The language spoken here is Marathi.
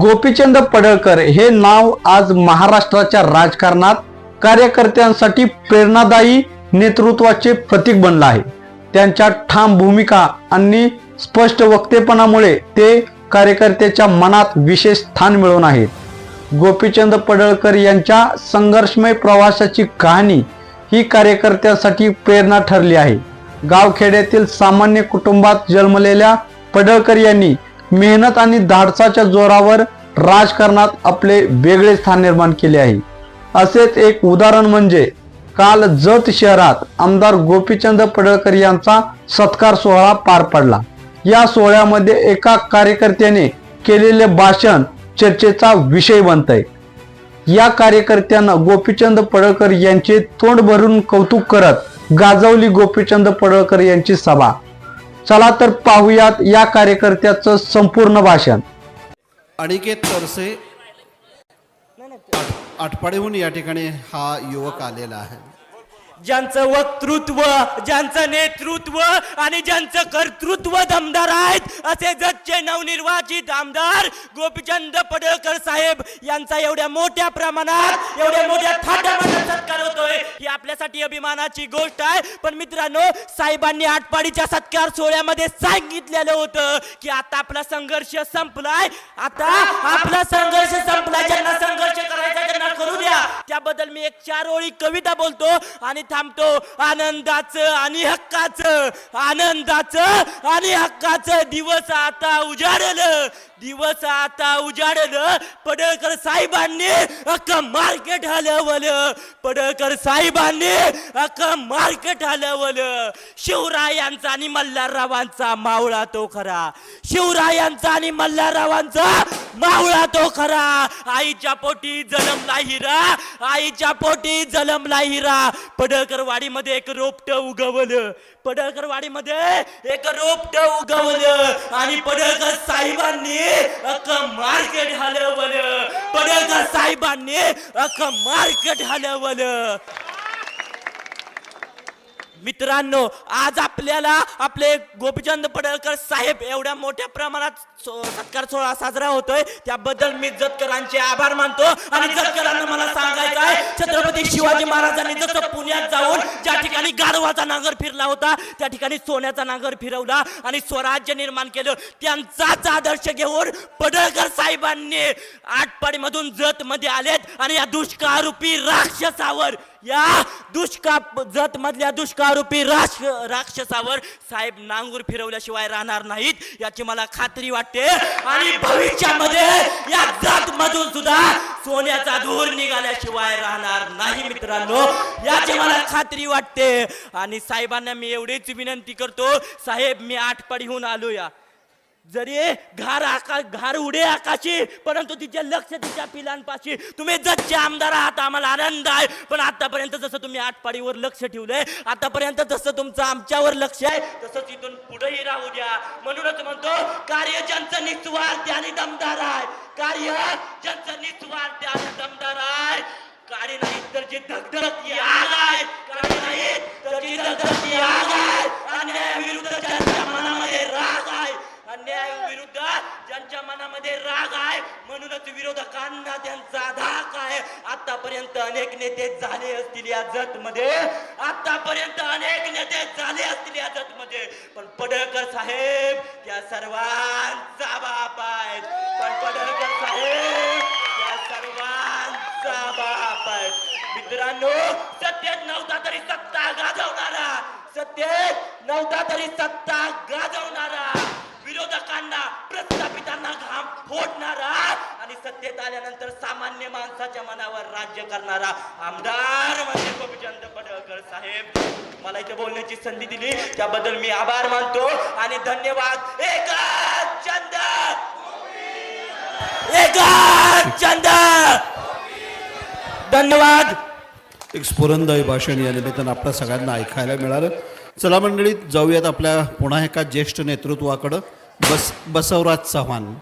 गोपीचंद पडळकर हे नाव आज महाराष्ट्राच्या राजकारणात कार्यकर्त्यांसाठी प्रेरणादायी नेतृत्वाचे प्रतीक बनलं आहे. त्यांच्या ठाम भूमिका आणि स्पष्ट वक्तेपणामुळे ते कार्यकर्त्याच्या मनात विशेष स्थान मिळवून आहेत. गोपीचंद पडळकर यांच्या संघर्षमय प्रवासाची कहाणी ही कार्यकर्त्यांसाठी प्रेरणा ठरली आहे. गावखेड्यातील सामान्य कुटुंबात जन्मलेल्या पडळकर यांनी मेहनत आणि धाडसाच्या जोरावर राजकारणात आपले वेगळे स्थान निर्माण केले आहे. असेच एक उदाहरण म्हणजे काल जत शहरात आमदार गोपीचंद पडळकर यांचा सत्कार सोहळा पार पडला. या सोहळ्यामध्ये एका कार्यकर्त्याने केलेले भाषण चर्चेचा विषय बनत आहे. या कार्यकर्त्यांना गोपीचंद पडळकर यांचे तोंड भरून कौतुक करत गाजवली गोपीचंद पडळकर यांची सभा. चला तर पाहूयात या कार्यकर्त्याचं संपूर्ण भाषण. अनिकेत तरसे आठ- आटपाडीहून या ठिकाणी हा युवक आलेला आहे. ज्यांचं वक्तृत्व ज्यांचं नेतृत्व आणि ज्यांचं कर्तृत्व दमदार आहेत असे जगचे नवनिर्वाचित आमदार गोपीचंद पडळकर साहेब यांचा एवढ्या मोठ्या प्रमाणात एवढ्या मोठ्या थाटामाटात सत्कार होतोय. आपल्यासाठी अभिमानाची गोष्ट आहे. पण मित्रांनो साहेबांनी आटपाडीच्या सत्कार सोहळ्यामध्ये सांगितलेलं होतं की आता आपला संघर्ष संपलाय. आता आपला संघर्ष संपलाय. ज्यांना संघर्ष करायचा त्याबद्दल मी एक चार ओळी कविता बोलतो आणि थांबतो. आनंदाचं आणि हक्काचं. आनंदाचं आणि हक्काचं. दिवस आता उजाडल. दिवस आता उजाडल. पडळकर साहेबांनी अख्खं मार्केट हलवलं. पडळकर साहेबांनी अख्खं मार्केट हलवलं. शिवरायांचा आणि मल्हाररावांचा मावळा तो खरा. शिवरायांचा आणि मल्हाररावांचा मावळा तो खरा. आईच्या पोटी जलमला हिरा आईच्या पोटी जलमला हिरा पडळकरवाडीमध्ये एक रोपट उगवलं. पडळकरवाडीमध्ये एक रोपट उगवलं. आणि पडळकर साहेबांनी अख्खं मार्केट हलवलं. पडळकर साहेबांनी अख्खं मार्केट हलवलं. मित्रांनो आज आपल्याला आपले गोपीचंद पडळकर साहेब एवढ्या मोठ्या प्रमाणात सत्कार सोहळा साजरा होतोय. त्याबद्दल मी जतकरांचे आभार मानतो. आणि जतकरांना मला सांगायचं आहे छत्रपती शिवाजी महाराजांनी जसं पुण्यात जाऊन ज्या ठिकाणी गाढवाचा नांगर फिरला होता त्या ठिकाणी सोन्याचा नांगर फिरवला आणि स्वराज्य निर्माण केलं. त्यांचाच आदर्श घेऊन पडळकर साहेबांनी आटपाडीमधून जत मध्ये आलेत आणि या दुष्काळरूपी राक्षसावर या दुष्काळ जत मधल्या दुष्काळरूपी राक्ष राक्षसावर साहेब नांगूर फिरवल्याशिवाय राहणार नाहीत याची मला खात्री वाटते. आणि भविष्यामध्ये या जात मधून सुद्धा सोन्याचा धूर निघाल्याशिवाय राहणार नाही मित्रांनो याची मला खात्री वाटते. आणि साहेबांना मी एवढीच विनंती करतो साहेब मी आठपडीहून आलो या जरी घार आकाश घार उडे आकाशी परंतु तिचे लक्ष तिच्या पिलांपाशी. तुम्ही जसचे आमदार आहात आम्हाला आनंद आहे. पण आतापर्यंत जसं तुम्ही आटपाडीवर लक्ष ठेवलंय आतापर्यंत जसं तुमचं आमच्यावर लक्ष आहे तसंच इथून पुढेही राहू द्या. म्हणूनच म्हणतो कार्य ज्यांचं निस्वार्थ आणि दमदार आहे. कार्य ज्यांचं निस्वार्थ आणि दमदार आहे. कार्य नाही तर जे धगधगती आलाय कार्य नाही. तर जे धगधग आग आहे अन्यायाविरुद्ध ज्यांच्या मनामध्ये राग आहे अन्याय विरुद्ध त्यांच्या मनामध्ये राग आहे. म्हणूनच विरोधकांना त्यांचा धाक आहे. आतापर्यंत अनेक नेते झाले असतील या जत मध्ये आतापर्यंत अनेक नेते झाले असतील या जत मध्ये पण पडळकर साहेब त्या सर्वांचा बाप आहेत. पण पडळकर साहेब त्या सर्वांचा बाप आहे मित्रांनो सत्तेत नव्हता तरी सत्ता गाजवणारा. सत्तेत नव्हता तरी सत्ता गाजवणारा. विरोधकांना प्रस्थापित फोडणारा आणि सत्तेत आल्यानंतर सामान्य माणसाच्या मनावर राज्य करणारा आमदार म्हणजे गोपीचंद पडळकर साहेब. मला इथे बोलण्याची संधी दिली. त्याबद्दल मी आभार मानतो आणि धन्यवाद. एक चंद एक चंद धन्यवाद. एक स्फुरंदायी भाषण या निमित्तानं आपल्या सगळ्यांना ऐकायला मिळालं. चला मंडळीत जाऊयात आपल्या पुन्हा एका ज्येष्ठ नेतृत्वाकडं. बस बसवराज चव्हाण.